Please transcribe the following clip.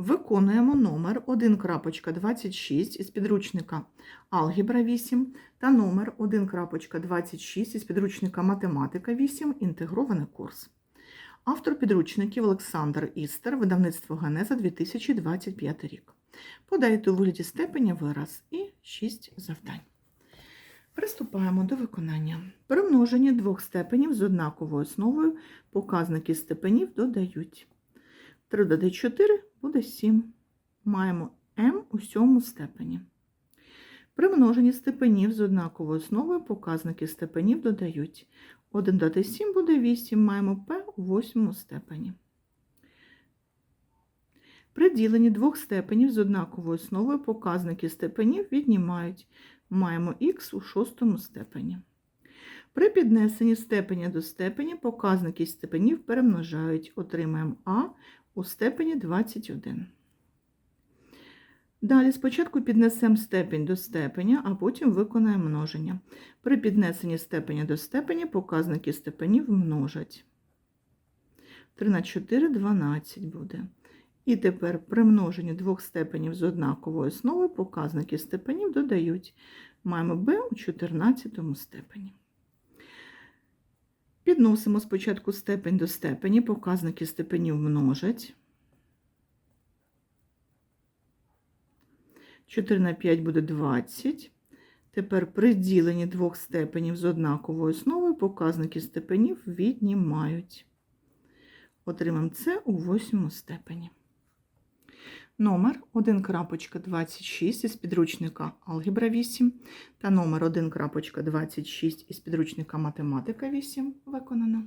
Виконуємо номер 1.26 із підручника Алгебра 8 та номер 1.26 із підручника Математика 8. Інтегрований курс. Автор підручників Олександр Істер, видавництво Генеза 2025 рік. Подайте у вигляді степеня вираз і 6 завдань. Приступаємо до виконання. При множенні двох степенів з однаковою основою показники степенів додають. 3 додати 4 буде 7. Маємо m у сьому степені. При множенні степенів з однаковою основою показники степенів додають. 1 додати 7 буде 8, маємо p у восьмому степені. При діленні двох степенів з однаковою основою показники степенів віднімають. Маємо х у шостому степені. При піднесенні степеня до степені показники степенів перемножають. Отримаємо а у степені 21. Далі спочатку піднесемо степень до степеня, а потім виконаємо множення. При піднесенні степеня до степеня показники степенів множать. 3 на 4 – 12 буде. І тепер при множенні двох степенів з однаковою основою показники степенів додають. Маємо b у 14 степені. Підносимо спочатку степень до степені, показники степенів множать. 4 на 5 буде 20. Тепер при діленні двох степенів з однаковою основою показники степенів віднімають. Отримаємо це у восьмому степені. Номер 1.26 із підручника Алгебра 8 та номер 1.26 із підручника Математика 8 виконано.